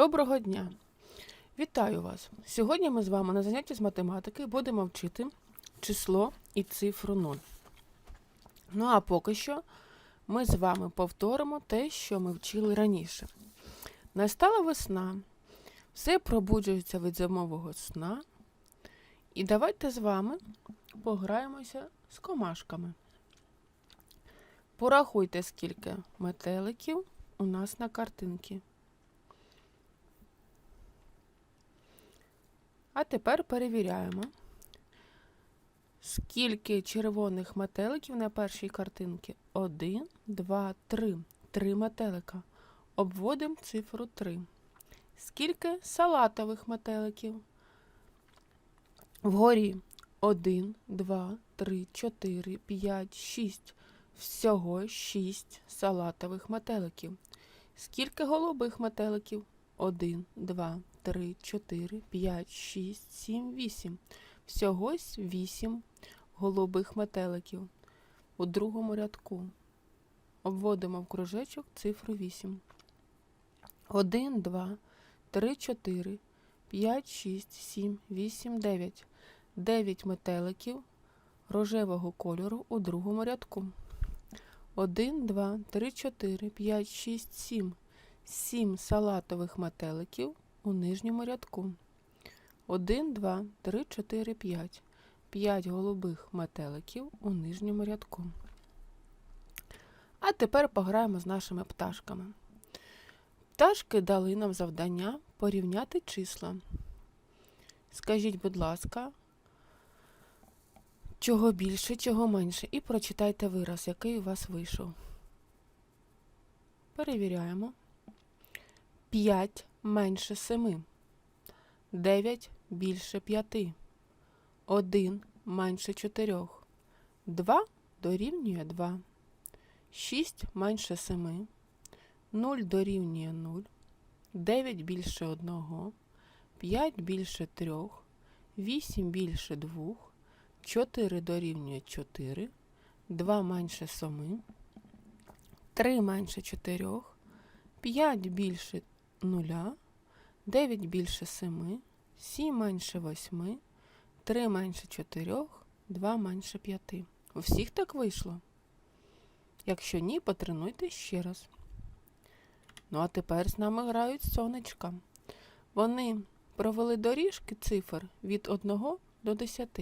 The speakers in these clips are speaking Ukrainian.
Доброго дня! Вітаю вас! Сьогодні ми з вами на занятті з математики будемо вчити число і цифру 0. Ну а поки що ми з вами повторимо те, що ми вчили раніше. Настала весна, все пробуджується від зимового сна. І давайте з вами пограємося з комашками. Порахуйте, скільки метеликів у нас на картинці. А тепер перевіряємо, скільки червоних метеликів на першій картинці. Один, два, три. Три метелика. Обводимо цифру 3. Скільки салатових метеликів? Вгорі 1, 2, 3, 4, 5, 6. Всього 6 салатових метеликів. Скільки голубих метеликів? 1, 2, 3, 4, 5, 6, 7, 8. Всього 8 голубих метеликів. У другому рядку обводимо в кружечок цифру 8. 1, 2, 3, 4, 5, 6, 7, 8, 9. 9 метеликів рожевого кольору у другому рядку. 1, 2, 3, 4, 5, 6, 7. 7 салатових метеликів у нижньому рядку. 1, 2, 3, 4, 5. 5 голубих метеликів у нижньому рядку. А тепер пограємо з нашими пташками. Пташки дали нам завдання порівняти числа. Скажіть, будь ласка, чого більше, чого менше, і прочитайте вираз, який у вас вийшов. Перевіряємо. 5 менше 7. 9 більше 5. 1 менше 4. 2 дорівнює 2. 6 менше 7. 0 дорівнює 0. 9 більше 1. 5 більше 3. 8 більше 2. 4 дорівнює 4. 2 менше 7. 3 менше 4. 5 більше 0, 9 більше 7, 7 менше 8, 3 менше 4, 2 менше 5. У всіх так вийшло? Якщо ні, потренуйте ще раз. Ну, а тепер з нами грають сонечка. Вони провели доріжки цифр від 1 до 10.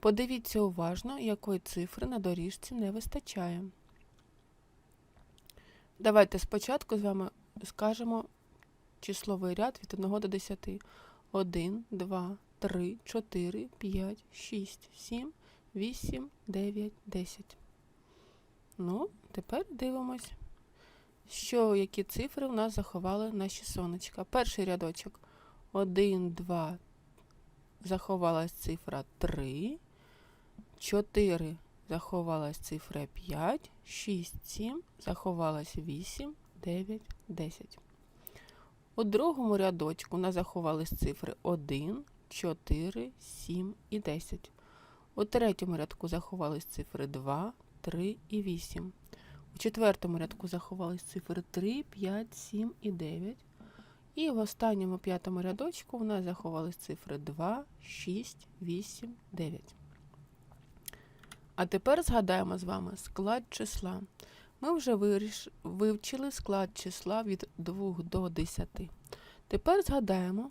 Подивіться уважно, якої цифри на доріжці не вистачає. Давайте спочатку з вами скажемо числовий ряд від 1 до 10. 1, 2, 3, 4, 5, 6, 7, 8, 9, 10. Ну, тепер дивимось, що які цифри в нас заховали наші сонечка. Перший рядочок. 1, 2, заховалась цифра 3, 4 заховалась цифра 5, 6, 7, заховалась 8, 9, 10. У другому рядочку нас заховались цифри 1, 4, 7 і 10. У третьому рядку заховались цифри 2, 3 і 8. У четвертому рядку заховались цифри 3, 5, 7 і 9. І в останньому п'ятому рядочку у нас заховались цифри 2, 6, 8, 9. А тепер згадаємо з вами склад числа. Ми вже вивчили склад числа від 2 до 10. Тепер згадаємо,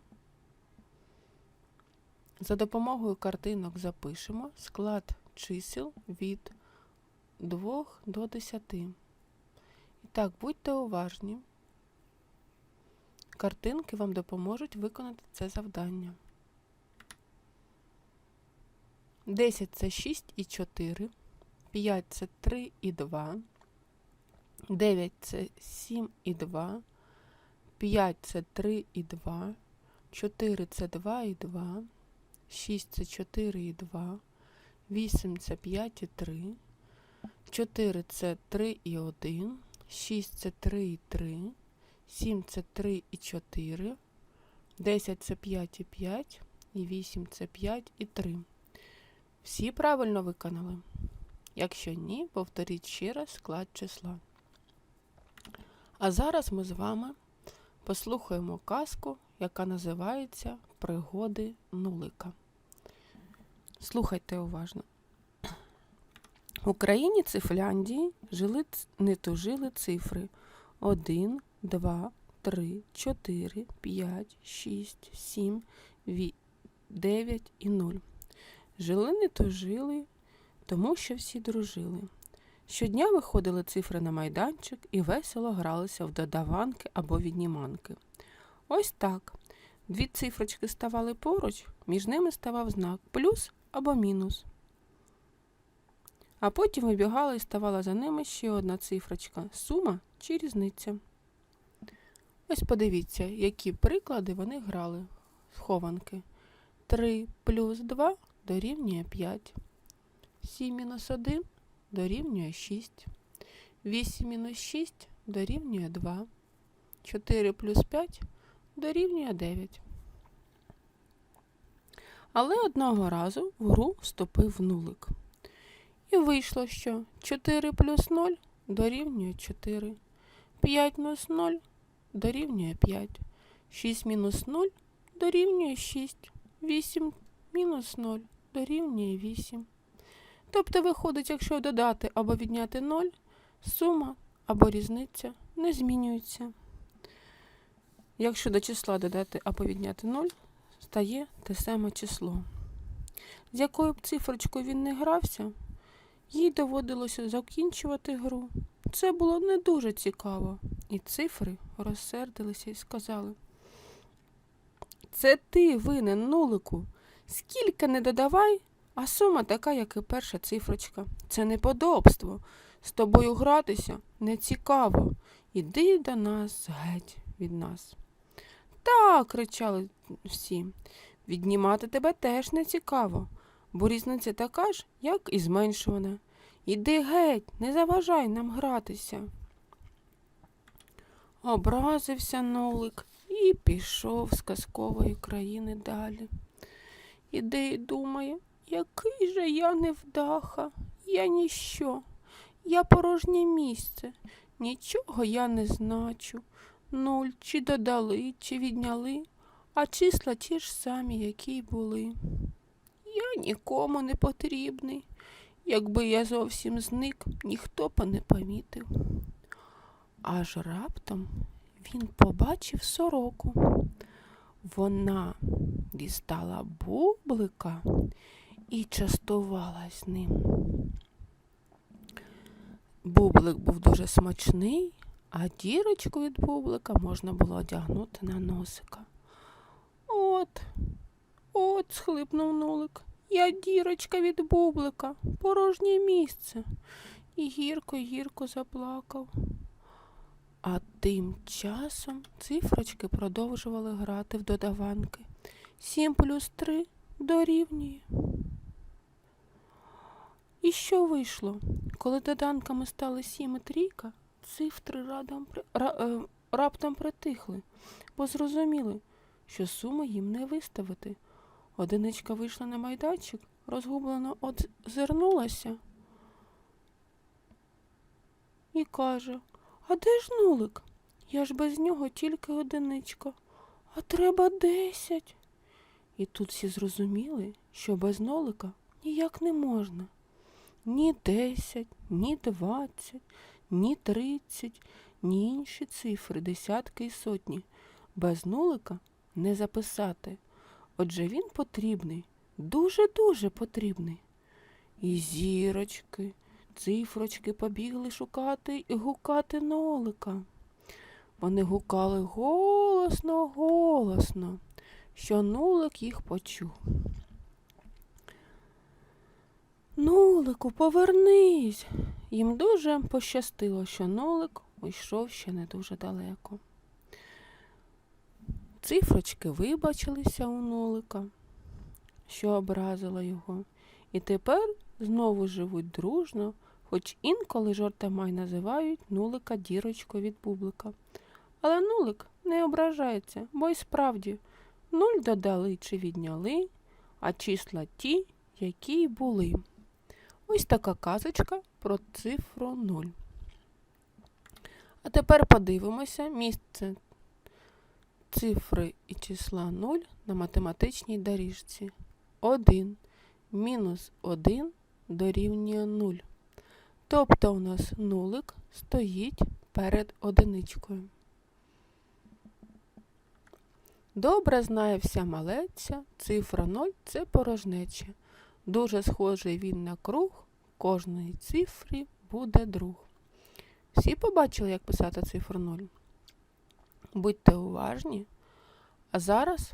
за допомогою картинок запишемо склад чисел від 2 до 10. І так, будьте уважні. Картинки вам допоможуть виконати це завдання. 10 це 6 і 4, 5 це 3 і 2, 9 це 7 і 2, 5 це 3 і 2, 4 це 2 і 2, 6 це 4 і 2, 8 це 5 і 3, 4 це 3 і 1, 6 це 3 і 3, 7 це 3 і 4, 10 це 5 і 5, і 8 це 5 і 3. Всі правильно виконали? Якщо ні, повторіть ще раз склад числа. А зараз ми з вами послухаємо казку, яка називається Пригоди нулика. Слухайте уважно. В Україні Цифляндії жили не тужили цифри 1, 2, 3, 4, 5, 6, 7, 9 і 0. Жили не тужили, тому що всі дружили. Щодня виходили цифри на майданчик і весело гралися в додаванки або відніманки. Ось так. Дві цифрочки ставали поруч, між ними ставав знак плюс або мінус. А потім вибігала і ставала за ними ще одна цифрочка сума чи різниця. Ось подивіться, які приклади вони грали. Схованки. 3 плюс 2 дорівнює 5. 7 мінус 1 дорівнює 6. 8 мінус 6 дорівнює 2. 4 плюс 5 дорівнює 9. Але одного разу в гру вступив нулик. І вийшло, що 4 плюс 0 дорівнює 4. 5 мінус 0 дорівнює 5. 6 мінус 0 дорівнює 6. 8 мінус 0 дорівнює 8. Тобто виходить, якщо додати або відняти 0, сума або різниця не змінюється. Якщо до числа додати або відняти 0, стає те саме число. З якою б цифрочкою він не грався, їй доводилося закінчувати гру. Це було не дуже цікаво, і цифри розсердилися і сказали: Це ти винен нулику. Скільки не додавай, а сума така, як і перша цифрочка. Це неподобство. З тобою гратися не цікаво. Іди до нас геть від нас. Так, кричали всі. Віднімати тебе теж не цікаво, бо різниця така ж, як і зменшувана. Іди геть, не заважай нам гратися. Образився Нолик і пішов з казкової країни далі. Іде і думає, який же я невдаха, я ніщо, я порожнє місце, нічого я не значу. Нуль чи додали, чи відняли, а числа ті ж самі, які й були. Я нікому не потрібний. Якби я зовсім зник, ніхто б не помітив. Аж раптом він побачив сороку. Вона дістала бублика і частувалась ним. Бублик був дуже смачний, а дірочку від бублика можна було одягнути на носика. От, от, схлипнув нулик. Я дірочка від бублика, порожнє місце. І гірко, гірко заплакав. А тим часом цифрочки продовжували грати в додаванки. Сім плюс три дорівнює. І що вийшло? Коли доданками стали сім і трійка, цифри радом, ра, е, раптом притихли, бо зрозуміли, що суми їм не виставити. Одиничка вийшла на майданчик, розгублено озирнулася і каже, а де ж нулик? Я ж без нього тільки одиничка, а треба десять. І тут всі зрозуміли, що без нолика ніяк не можна. Ні десять, ні двадцять, ні тридцять, ні інші цифри, десятки і сотні. Без нулика не записати. Отже, він потрібний, дуже-дуже потрібний. І зірочки, цифрочки побігли шукати і гукати нолика. Вони гукали голосно, голосно, що нулик їх почув. Нулику, повернись. Їм дуже пощастило, що нулик уйшов ще не дуже далеко. Цифрочки вибачилися у нулика, що образила його, і тепер знову живуть дружно, хоч інколи жартомай називають нулика дірочкою від бублика. Але нулик не ображається, бо й справді нуль додали чи відняли, а числа ті, які й були. Ось така казочка про цифру 0. А тепер подивимося місце цифри і числа 0 на математичній доріжці. 1 мінус 1 дорівнює 0. Тобто у нас нулик стоїть перед одиничкою. Добре знає вся малеця, цифра 0 – це порожнеча. Дуже схожий він на круг, кожної цифри буде друг. Всі побачили, як писати цифру 0? Будьте уважні. А зараз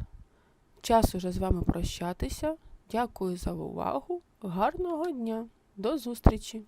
час уже з вами прощатися. Дякую за увагу. Гарного дня. До зустрічі!